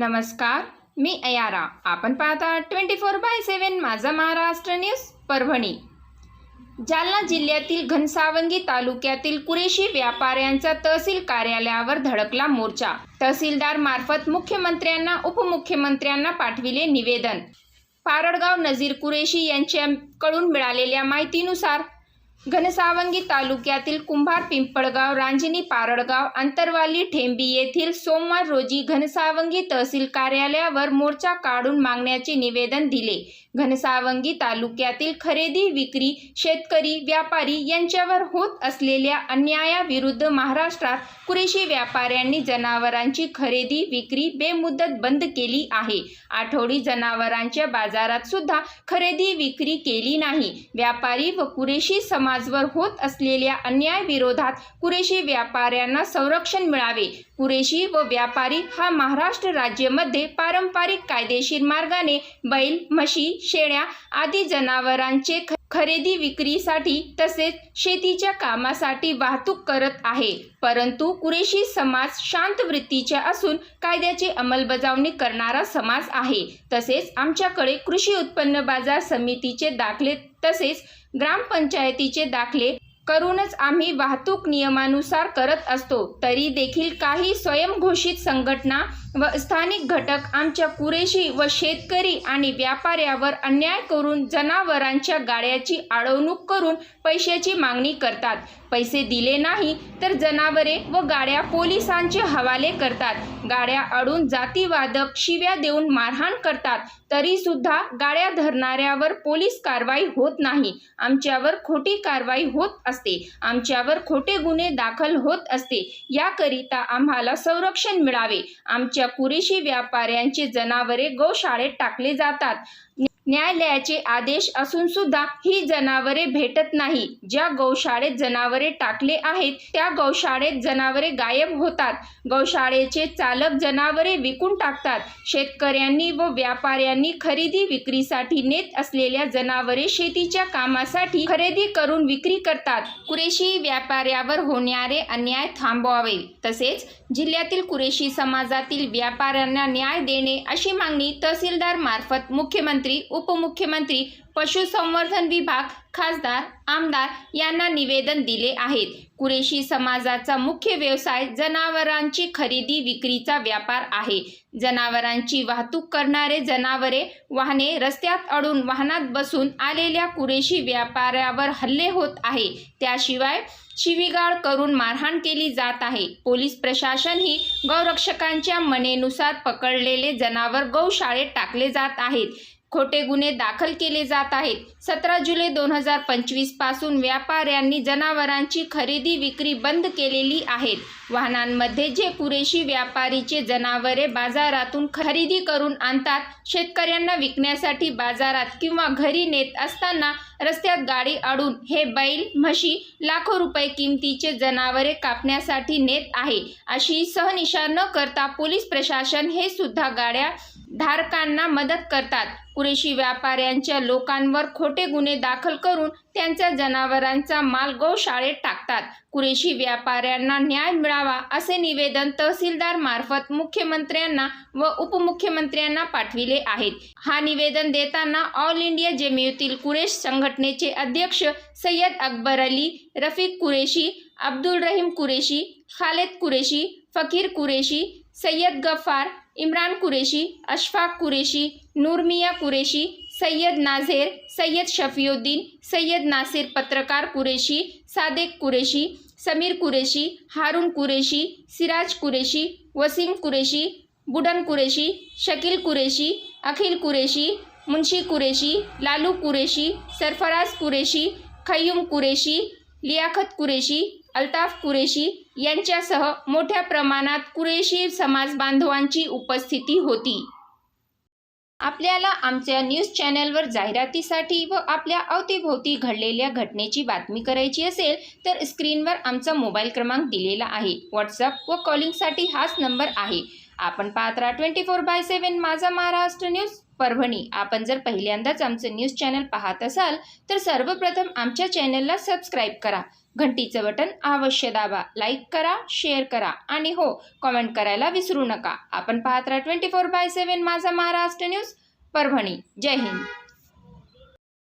नमस्कार मी अयारा. आपण पाहता twenty four by seven Majha Maharashtra news Parbhani. Jalna जिल्ह्यातील घनसावंगी तालुक्यातील कुरेशी व्यापाऱ्यांचा तहसील कार्यालयावर धडकला मोर्चा. तहसीलदार मार्फत मुख्यमंत्र्यांना उपमुख्यमंत्र्यांना पाठविले निवेदन. पारडगाव नजीर कुरेशी यांच्याकडून मिळालेल्या माहितीनुसार घनसावंगी तालुक्यातील कुंभार पिंपळगाव रांजणी पारडगाव अंतरवाली ठेंबी येथील सोमवार रोजी घनसावंगी तहसील कार्यालयावर मोर्चा काढून मागण्याचे निवेदन दिले. घनसावंगी तालुक्यातील खरेदी विक्री शेतकरी व्यापारी यांच्यावर होत असलेल्या अन्यायाविरुद्ध महाराष्ट्रात कुरेशी व्यापाऱ्यांनी जनावरांची खरेदी विक्री बेमुदत बंद केली आहे. आठवडी जनावरांच्या बाजारात सुद्धा खरेदी विक्री केली नाही. व्यापारी व कुरेशी समाजवर होत असलेल्या अन्यायाविरोधात कुरेशी व्यापाऱ्यांना संरक्षण मिळावे. कुरेशी व व्यापारी हा महाराष्ट्र राज्यामध्ये पारंपरिक कायदेशीर मार्गाने बैल म्हशी शेळ्या आदी जनावरांचे खरेदी विक्रीसाठी तसेच शेतीच्या कामासाठी वाहतूक करत आहे. परंतु कुरेशी समाज शांत वृत्तीच्या असून कायद्याची अंमलबजावणी करणारा समाज आहे. तसेच आमच्याकडे कृषी उत्पन्न बाजार समितीचे दाखले तसेच ग्रामपंचायतीचे दाखले करूनच आम्ही वाहतूक नियमानुसार करत असतो. तरी देखील काही स्वयंघोषित संघटना व स्थानिक घटक आमच्या कुरेशी व शेतकरी आणि व्यापाऱ्यावर अन्याय करून जनावरांच्या गाड्याची अडवणूक करून पैशाची मागणी करतात. पैसे दिले नाही तर जनावरे व गाड्या पोलिसांचे हवाले करतात. गाड्या अडून जातीवादक शिव्या देऊन मारहाण करतात. तरी सुद्धा गाड्या धरणाऱ्यावर पोलीस कारवाई होत नाही. आमच्यावर खोटी कारवाई होत असते. आमच्यावर खोटे गुन्हे दाखल होत असते. याकरिता आम्हाला संरक्षण मिळावे. आमच्या कुरेशी व्यापाऱ्यांची जनावरे गोशाळेत टाकली जातात. न्यायालयाचे आदेश असून सुद्धा ही जनावरे भेटत नाही. ज्या गौशाळेत जनावरे टाकले आहेत त्या गौशाळेत जनावरे गायब होतात. गौशाळेचे चालक जनावरे विकून टाकतात. शेतकऱ्यांनी व व्यापाऱ्यांनी खरेदी विक्रीसाठी नेत असलेल्या जनावरे शेतीच्या कामासाठी खरेदी करून विक्री करतात. कुरेशी व्यापाऱ्यावर होणारे अन्याय थांबवावे. तसेच जिल्ह्यातील कुरेशी समाजातील व्यापाऱ्यांना न्याय देणे अशी मागणी तहसीलदार मार्फत मुख्यमंत्री उपमुख्यमंत्री पशुसंवर्धन विभाग खासदार आमदार यांना निवेदन दिले आहेत. कुरेशी समाजाचा मुख्य व्यवसाय जनावरांची खरेदी विक्रीचा व्यापार आहे. जनावरांची वाहतूक करणारे जनावरे वाहने रस्त्यात अडून वाहनात बसून आलेल्या कुरेशी व्यापाऱ्यावर हल्ले होत आहे. त्याशिवाय शिवीगाळ करून मारहाण केली जात आहे. पोलीस प्रशासन ही गौरक्षकांच्या मनेनुसार पकडलेले जनावर गौशाळेत टाकले जात आहेत. खोटे गुन्हे दाखल केले जात आहेत. सतरा जुलै दोन हजार पंचवीसपासून व्यापाऱ्यांनी जनावरांची खरेदी विक्री बंद केलेली आहेत. वाहनांमध्ये जे पुरेशी व्यापारीचे जनावरे बाजारातून खरेदी करून आणतात शेतकऱ्यांना विकण्यासाठी बाजारात किंवा घरी नेत असताना रस्त्यात गाडी अडून हे बैल म्हशी लाखो रुपये किमतीचे जनावरे कापण्यासाठी नेत आहे. अशी सहनिशा न करता पोलीस प्रशासन हे सुद्धा गाड्या धारकांना मदत करतात. कुरेशी व्यापाऱ्यांच्या लोकांवर खोटे गुन्हे दाखल करून त्यांच्या जनावरांचा माल गोशाळेत टाकतात. कुरेशी व्यापाऱ्यांना न्याय मिळावा असे निवेदन तहसीलदार मार्फत मुख्यमंत्र्यांना व उपमुख्यमंत्र्यांना पाठविले आहेत. हा निवेदन देताना ऑल इंडिया जमियतील कुरेश संघटनेचे अध्यक्ष सय्यद अकबर अली रफीक कुरेशी अब्दुल रहीम कुरेशी खालेद कुरेशी फकीर कुरेशी सय्यद गफ्फार इम्रान कुरेशी अशफाक कुरेशी नूरमिया कुरेशी सय्यद नाझेर सय्यद शफियुद्दीन सय्यद नासिर पत्रकार कुरेशी सादेक कुरेशी समीर कुरेशी हारून कुरेशी सिराज कुरेशी वसीम कुरेशी बुडन कुरेशी शकील कुरेशी अखिल कुरेशी मुन्शी कुरेशी लालू कुरेशी सरफराज कुरेशी खय्यूम कुरेशी लियाखत कुरेशी अल्ताफ कुरेशी यांच्यासह मोठ्या प्रमाणात कुरेशी समाज बांधवांची उपस्थिती होती. आपल्याला आमच्या न्यूज चॅनलवर जाहिरातीसाठी व आपल्या अवतीभोवती घडलेल्या घटनेची बातमी करायची असेल तर स्क्रीनवर आमचा मोबाईल क्रमांक दिलेला आहे. व्हॉट्सअप व कॉलिंगसाठी हाच नंबर आहे. आपण Patra twenty four by seven Majha Maharashtra news. Parbhani. आपण जर पहिल्यांदाच आमचं न्यूज चॅनल पाहत असाल तर सर्वप्रथम आमच्या चॅनलला सबस्क्राईब करा. घंटीचं बटन अवश्य दाबा. लाईक करा शेअर करा आणि हो कमेंट करायला विसरू नका. आपण पाहत राहा twenty four by seven Majha Maharashtra news Parbhani. Jai Hind.